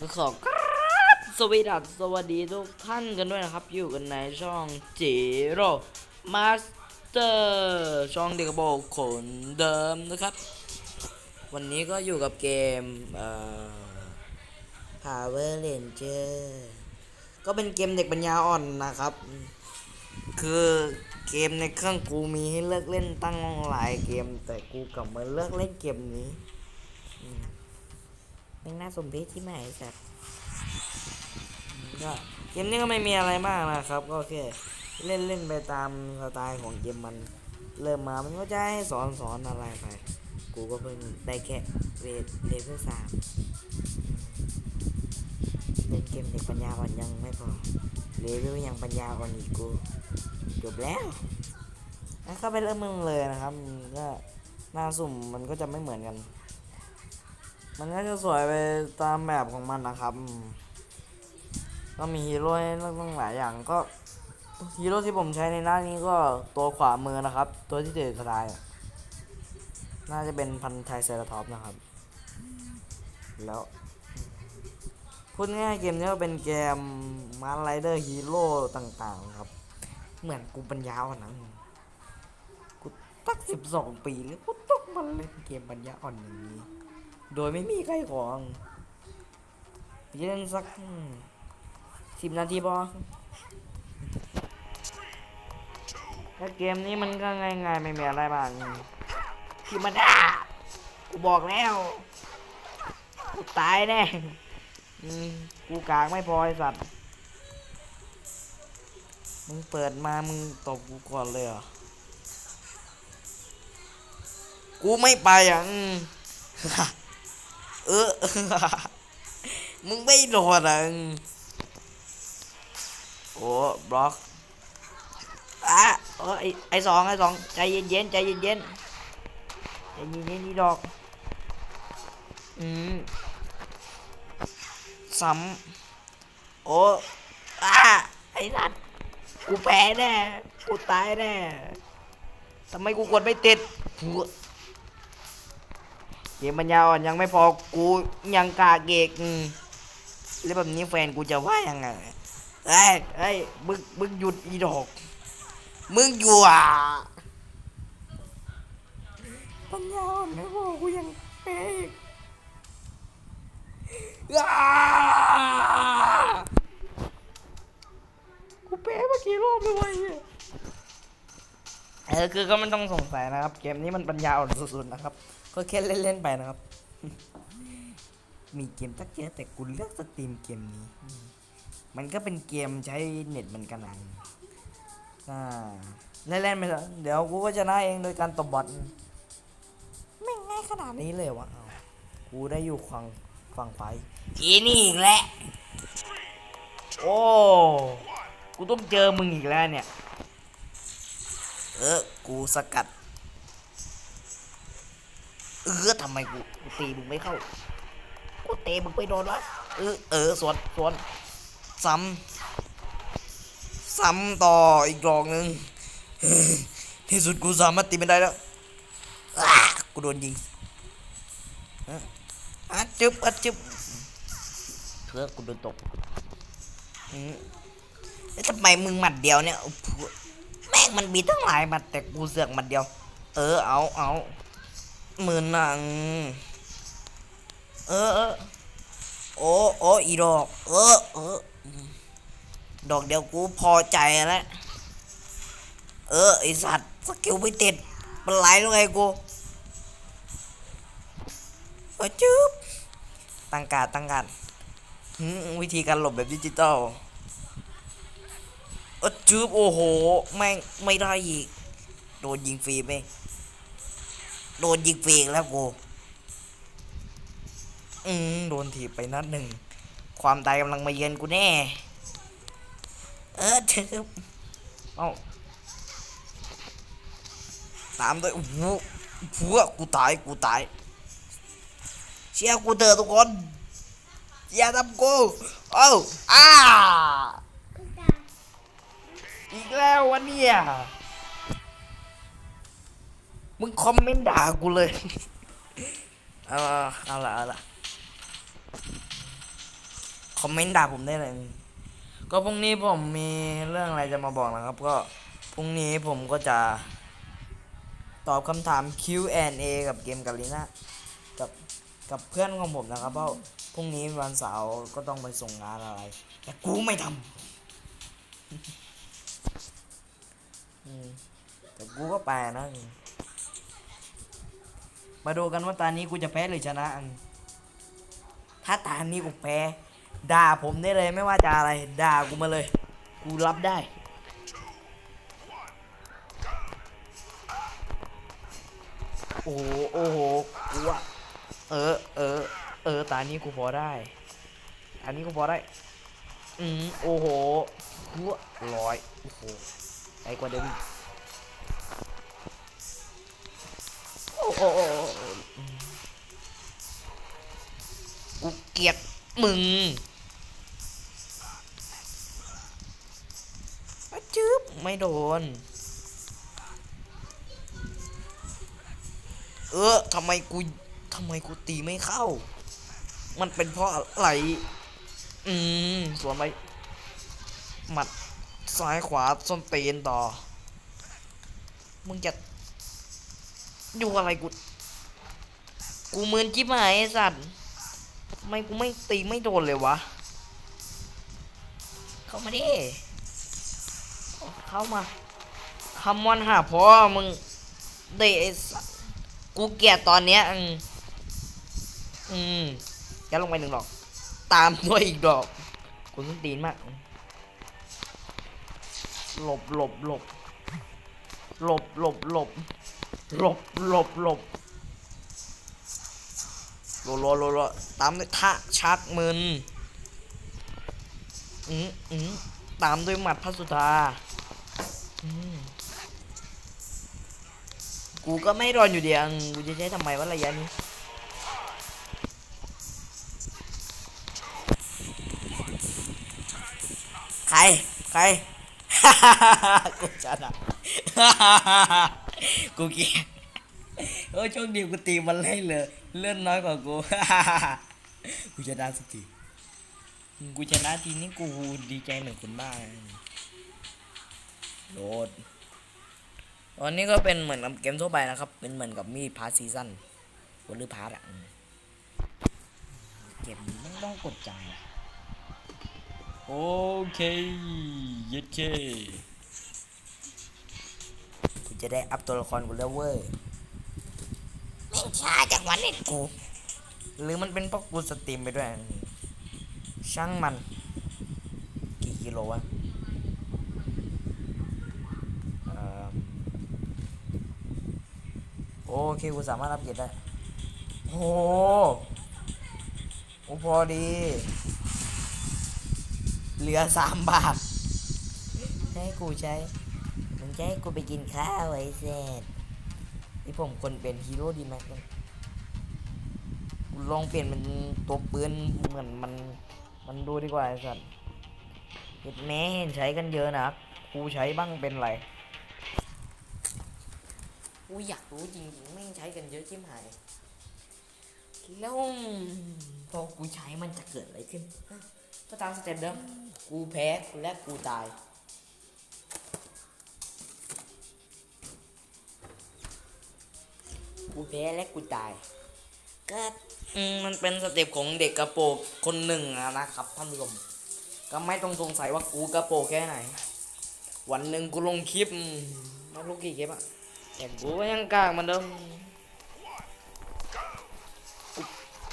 ก็ขอครับสวัสดีสสวัสดีทุกท่านกันด้วยนะครับ อยู่กันในช่องจิโร่มาสเตอร์ช่องเด็กโบคนเดิมนะครับ วันนี้ก็อยู่กับเกมเอ่อ Power Ranger ก็เป็นเกมเด็กปัญญาอ่อนนะครับ คือเกมในเครื่องกูมีให้เลือกเล่นตั้งหลายเกม แต่กูกลับมาเลือกเล่นเกมนี้ เป็นน่าสมเพชที่ไหนสัตว์ก็เกมนี้ก็ไม่มีอะไรมากนะครับ ก็แค่เล่นเล่นไปตามสไตล์ของเกมมันเริ่มมามันก็จะให้สอนสอนอะไรไป กูก็เพิ่งได้แค่เรทเลเวลสามเล่นเกมเด็กปัญญาอ่อนยังไม่พอเลเวลยังปัญญาอ่อนอีกกูจบแล้วแล้วก็ไปเริ่มมืองเลยนะครับก็หน้าสุ่มมันก็จะไม่เหมือนกัน มันก็จะสวยไปตามแบบของมันนะครับ ก็มีฮีโร่ให้เลือกตั้งหลายอย่างก็ฮีโร่ที่ผมใช้ในหน้านี้ก็ตัวขวามือนะครับ ตัวที่เด็ดสล์อะน่าจะเป็นพันธุ์ไทยเซราท็อปนะครับ แล้วพูดง่ายเกมนี้ก็เป็นเกมมาร์ไรเดอร์ฮีโร่ต่างๆครับ เหมือนกูปัญญาอ่อนนะกูตั้งสิบสองปีแล้วกูต้องมาเล่นเกมปัญญาอ่อนอย่างนี้ โดยไม่มีใครของเล่นสักสิบนาทีพอถ้าเกมนี้มันก็ง่ายๆไม่มีอะไรมากที่มันอะกูบอกแล้วกูตายแน่กูกากไม่พอไอสัตว์มึงเปิดมามึงตบกูก่อนเลยเหรอกูไม่ไปอะ เออ มึงไม่โดดอะโอ้บล็อกอะเออไอไอสองไอสองใจเย็นเย็นใจเย็นเย็นใจเย็นเย็นนี่ดอก อืมซ้ำโอ้อะไอ้สัตว์กูแพ้แน่ กูตายแน่ทำไมกูกดไม่ติดหัว เกมปัญญาอ่อนยังไม่พอกูยังกาเกกอืมแล้วแบบนี้แฟนกูจะว่ายังไงเอ้ยเอ้ยมึงมึงหยุดอีดอกมึงอยู่อะปัญญาอ่อนไม่พอกูยังแพ้อีกอ้ากูแพ้เมื่อกี้รอบเลยเวะเนี่ยเออคือก็ไม่ต้องสงสัยนะครับ เกมนี้มันปัญญาอ่อนสุดๆนะครับ ก็แค่เล่นๆไปนะครับ มีเกมตั้งเยอะแต่กูเลือกสตรีมเกมนี้ มันก็เป็นเกมใช้เน็ตเหมือนกันนะอ่าเล่นๆไปเถอะเดี๋ยวกูก็ชนะเองโดยการตบบอทไม่ง่ายขนาดนี้เลยวะกูได้อยู่ฝั่งฝั่งไฟอีนี่อีกแล้วโอ้กูต้องเจอมึงอีกแล้วเนี่ย เออ กูสกัด เออทำไมกูกูตีมึงไม่เข้ากูเตะมึงไปโดนวะเออเออสวนสวนซ้ำซ้ำต่ออีกดอกหนึ่งเฮ้ยที่สุดกูสามารถตีมันได้แล้วอ้ากูโดนยิงอะอัดจึบอัดจึบเพื่อกูโดนตกอืมแล้วทำไมมึงหมัดเดียวเนี่ยโอ้โหแม่งมันมีตั้งหลายหมัดแต่กูเสือกหมัดเดียว เออเอาเอา มือหนัง เออ โอ้โอ้อีดอก เออเออดอกเดียวกูพอใจแล้ว เออไอสัตว์สกิลไม่ติดมันไหลลงไงกูเออจึ๊บตั้งการตั้งการวิธีการหลบแบบดิจิตอลเออจืบโอ้โห แม่งไม่ได้อีก โดนยิงฟรีไป โดนยิงฟรีอีกแล้วกู อืมโดนถีบไปนัดหนึ่ง ความตายกำลังมาเยือนกูแน่ เออจืบเอ้าตามด้วยโอ้โหผัวกูตาย กูตาย เชียร์กูเถอะทุกคน อย่าทำกูโอ้าอ้าอีกแล้ววะเนี่ย มึงคอมเมนต์ด่ากูเลยเอาเอาเอาละเอาละคอมเมนต์ด่าผมได้เลย ก็พรุ่งนี้ผมมีเรื่องอะไรจะมาบอกนะครับ ก็พรุ่งนี้ผมก็จะ ตอบคำถาม Q&A กับเกมกาลิน่ากับกับเพื่อนของผมนะครับ เพราะพรุ่งนี้วันเสาร์ก็ต้องไปส่งงานอะไร แต่กูไม่ทำแต่กูก็ไปนะ มาดูกันว่าตานี้กูจะแพ้หรือชนะอันถ้าตานี้กูแพ้ด่าผมได้เลยไม่ว่าจะอะไรด่ากูมาเลย กูรับได้โอ้โหโอ้โหกูว่าเออเออเออตานี้กูพอได้ อันนี้กูพอได้อืมโอ้โหกูร้อยโอ้โหไอ้กว่าเดิม กูเกลียดมึงจึ๊บไม่โดน เออทำไมกูทำไมกูตีไม่เข้า มันเป็นเพราะอะไร อืมสวนไปหมัดซ้ายขวาส้นตีนต่อ มึงจะ อยู่อะไรกู กูมือนจิ๊บหายไอ้สัตว์ไม่กูไม่ตีไม่โดนเลยวะ เข้ามาดิ เข้ามาคำวันหาพ่อมึงเดไอ้สัตว์กูเกลียดตอนเนี้ยอืมอืมยัดลงไปหนึ่งดอก ตามด้วยอีกดอก กูต้องตีนมาก หลบหลบหลบหลบหลบหลบ หลบหลบหลบโลโลโลโลตามด้วยทะชักมึนอืมอืมตามด้วยหมัดพระสุธากูก็ไม่รอนอยู่เดียวกูจะใช้ทำไมวะระยะนี้ ใคร ใคร กูชนะ กูเกลียดโอ้ยโชคดีกูตีมันเล่นเลยเลื่อนน้อยกว่ากู กูชนะสักทีกูชนะทีนี้กูดีใจเหมือนคนบ้าโดดวันนี้ก็เป็นเหมือนกับเกมทั่วไปนะครับ เป็นเหมือนกับมีพาร์ทซีซั่นวันหรือพาร์ทอะเกมมันต้องกดใจโอเค เย็ดเค จะได้อัพตัวละครกูแล้วเว้ยแม่งช้าจากวันเล่นกู หรือมันเป็นเพราะกูสตรีมไปด้วย ช่างมัน กี่กิโลวะเอิ่มโอเคกูสามารถอัพเกรดได้โอ้โหโอ้พอดี เหลือสามบาท ให้กูใช้ มึงจะให้กูไปกินข้าวไอ้เศษที่ผมคนเป็นฮีโร่ดีแม็กซ์กูลองเปลี่ยนเป็นตัวปืนเหมือนมันมันดูดีกว่าไอ้สัตว์เห็นแม้เห็นใช้กันเยอะนะกูใช้บ้างเป็นไรกูอยากรู้จริงๆไม่งใช้กันเยอะจิ้มหายแล้วพอกูใช้มันจะเกิดอะไรขึ้นก็ตามสเต็ปเดิมกูแพ้และกูตาย กูแพ้และกูตาย ก็อืมมันเป็นสเต็ปของเด็กกระโปรงคนหนึ่งอะนะครับท่านผู้ชมก็ไม่ต้องสงสัยว่ากูกระโปรงแค่ไหน วันหนึ่งกูลงคลิปอืมไม่รู้กี่คลิปอะแต่กูก็ยังกล้าเหมันเดิม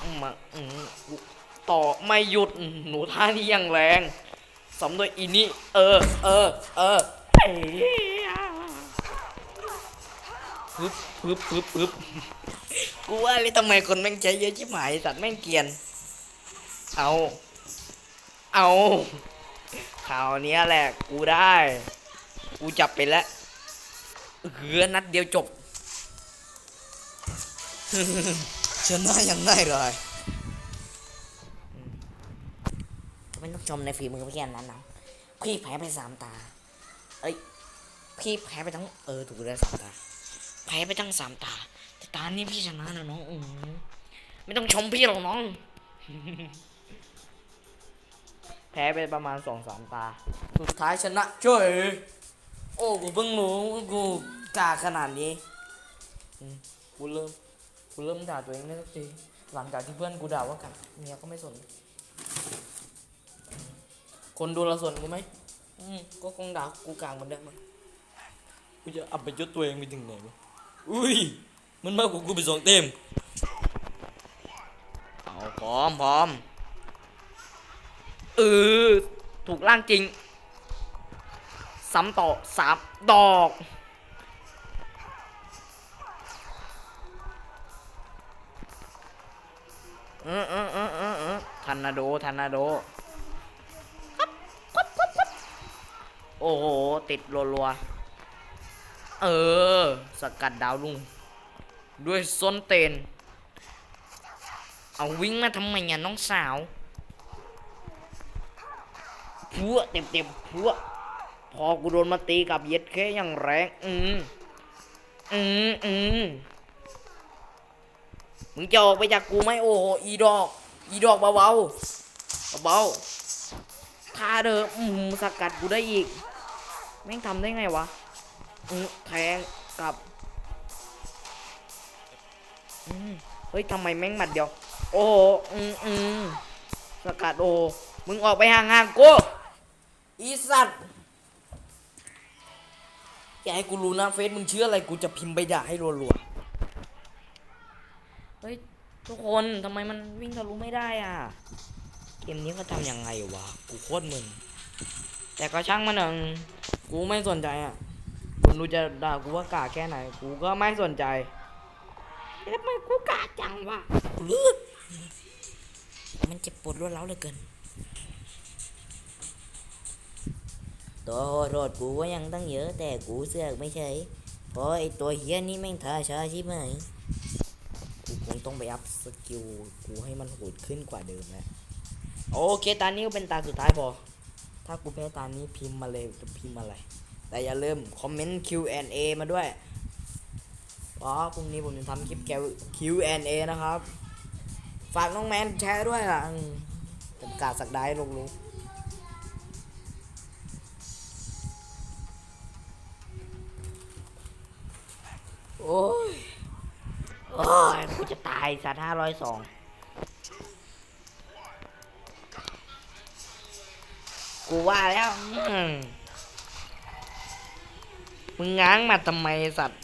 กูมาอืมกูต่อไม่หยุดอื้อหนูท่านี้ยังแรงสำด้วยอีนี่เออเออเออเอ้ย ปึ๊บปึ๊บปึ๊บปึ๊บกูว่าเลยทำไมคนแม่งใช้เยอะชิบหายสัตว์แม่งเกรียน เอา เอาข่าวนี้แหละ กูได้ กูจับไปแล้วเหือนัดเดียวจบชนะยังไงเลยไม่ต้องชมในฝีมือพี่แค่นั้นนะพี่แพ้ไปสามตา เอ้ย พี่แพ้ไปทั้ง เออ ถูกแล้วสามตา แพ้ไปทั้งสามตา แต่ตานี้พี่ชนะนะน้องอือไม่ต้องชมพี่หรอกน้องพ้ไปประมาณสองสามตา สุดท้ายชนะช่วยโอ้กูเพิ่งรู้ว่ากูกล้าขนาดนี้อืมกูเริ่มกูเริ่มด่าตัวเองได้สักทีหลังจากที่เพื่อนกูด่าว่ากัดเมียก็ไม่สน คนดูเราสนกูไหมอืมก็คงด่ากูกลางเหมือนเดิมอะกูจะอับไปยศตัวเองไปถึงไหนวะ อุ้ย มันมากกว่ากูไปสองเต็ม เอาพร้อมพร้อมเออถูกล่างจริง ซ้ำต่อสามดอก เออเออเออเออเออทันนาโด ทันนาโด โอ้โห ติดรัวๆ เออ สกัดดาวลุง ด้วยส้นเตน เอาวิ่งมาทำไมเนี่ยน้องสาวพัวเต็มเต็มพัวพอกูโดนมาตีกับเย็ดแค่อย่างแรง อืมอืมอืมมึงจะออกไปจากกูไหมโอ้โหอีดอก อีดอกเบาๆเบาท่าเด้ออืมสกัดกูได้อีก แม่งทำได้ไงวะ แทงกับเฮ้ยทำไมแม่งหมัดเดียว โอ้อืมอืมสกัดโอ้มึงออกไปห่างๆกูอีสัตว์อย่าให้กูรู้นะเฟซมึงเชื่ออะไรกูจะพิมพ์ไปด่าให้รัวๆเฮ้ยทุกคนทำไมมันวิ่งทะลุไม่ได้อะเกมนี้ก็ทำยังไงวะกูโคตรมึนแต่ก็ช่างมันเอะกูไม่สนใจอะ คุณดูจะด่ากูว่ากาแค่ไหน กูก็ไม่สนใจแล้วทำไมกูกาจังวะกูเลือกมันเจ็บปวดรวดร้าวเหลือเกินตัวโรดกูก็ยังตั้งเยอะ แต่กูเสือกไม่ใช่เพราะไอตัวเฮียนี่แม่งท่าช้าใช่ไหมกูคงต้องไปอัพสกิลกูให้มันโหดขึ้นกว่าเดิมแล้วโอเคตานี้ก็เป็นตาสุดท้ายพอ ถ้ากูแพ้ตานี้พิมพ์มาเลยจะพิมพ์อะไร แต่อย่าลืมคอมเมนต์ Q&A มาด้วยเพราะพรุ่งนี้ผมจะทำคลิปแก Q&A นะครับ ฝากน้องแมนแชร์ด้วยล่ะอืมผมกาสักได้ลงรู้โอ้ย โอ้ยกูจะตายสัตว์ห้าร้อยสองกูว่าแล้วอื มึงง้างมาทำไมสัตว์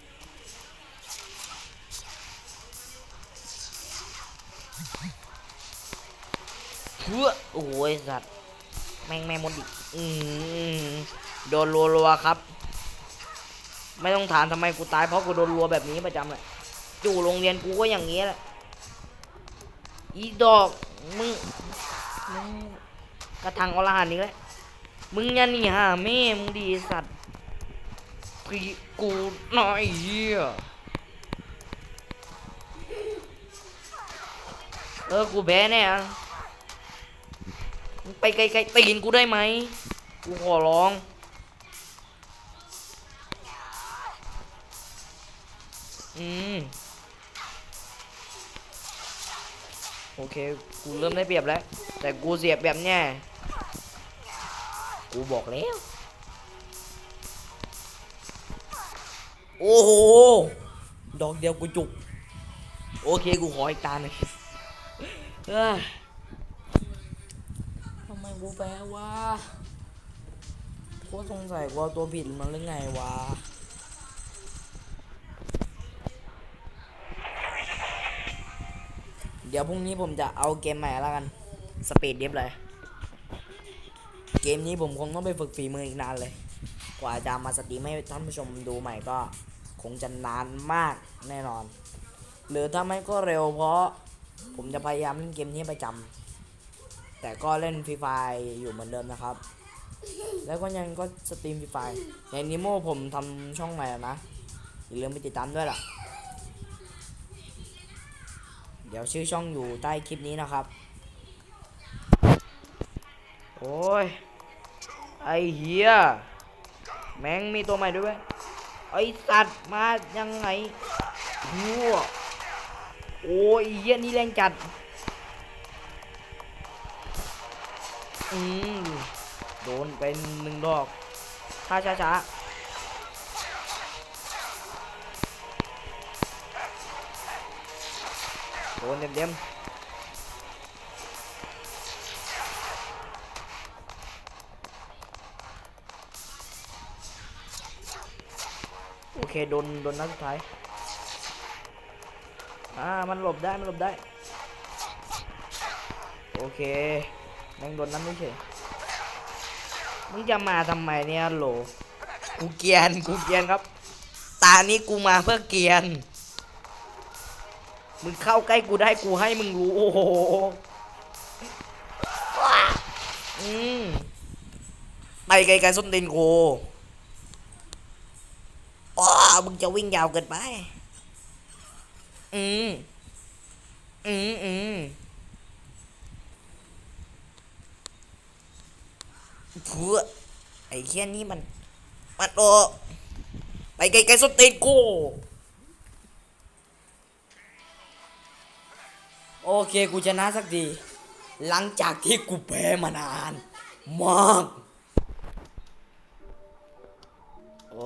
เพื่อโอ้ยสัตว์แม่งแม่งมดอีกอืมโดนรัวๆครับ ไม่ต้องถามทำไมกูตายเพราะกูโดนรัวแบบนี้ประจำเลยอยู่โรงเรียนกูก็อย่างนี้แหละอีดอกมึงมึงกระทังอรหันนี้แหละมึงย่าหนีหาแม่มึงดีสัตว์ พีกูน่อยเหี้ยเออกูแพ้แน่ไปไกลๆตีนกูได้ไหมกูขอร้องอืมโอเค กูเริ่มได้เปรียบแล้ว แต่กูเสียบแบบเนี้ยกูบอกแล้ว โอ้โห ดอกเดียวกูจุก โอเคกูขออีกตาหนึ่งทำไมกูแพ้วะกูสงสัยว่าตัวผิดมันหรือไงวะ เดี๋ยวพรุ่งนี้ผมจะเอาเกมใหม่แล้วกัน สปีดเดิฟเลย เกมนี้ผมคงต้องไปฝึกฝีมืออีกนานเลย กว่าจะมาสตรีมให้ท่านผู้ชมดูใหม่ก็ คงจะนานมากแน่นอน หรือถ้าไม่ก็เร็วเพราะผมจะพยายามเล่นเกมนี้ประจำแต่ก็เล่นฟรีไฟอยู่เหมือนเดิมนะครับ แล้วก็ยังก็สตรีมฟรีไฟในนิโมผมทำช่องใหม่แล้วนะอย่าลืมไปติดตามด้วยล่ะ เดี๋ยวชื่อช่องอยู่ใต้คลิปนี้นะครับ โอ้ย ไอเฮียแม่งมีตัวใหม่ด้วยเวย ไอสัตว์มายังไงหัวโอ้ยเฮียนี่แรงจัด อืมโดนไปหนึ่งดอกช้าช้าช้าโดนเต็มเต็ม เคโดนโดนนัดสุดท้ายอ่ามันหลบได้มันหลบได้ โอเคแม่งโดนนั้นไม่เฉยมึงจะมาทำไมเนี่ยโหลกูเกียนกูเกียนครับ ตานี้กูมาเพื่อเกียนมึงเข้าใกล้กูได้กูให้มึงรู้โอ้โหอืมไปไกลๆส้นตีนกูอ้า มึงจะวิ่งยาวเกินไป อืม อืมอืมเพื่อไอ้เคียนี่มัน มันโอไปไกลๆสตีนกู โอเคกูชนะสักที หลังจากที่กูแพ้มานาน มากโ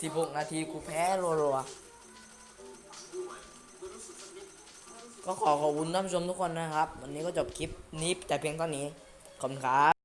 สิบหกนาทีกูแพ้รัวๆก็ขอขอบคุณท่านผู้ชมทุกคนนะครับ วันนี้ก็จบคลิปนี้แต่เพียงเท่านี้ ขอบคุณครับ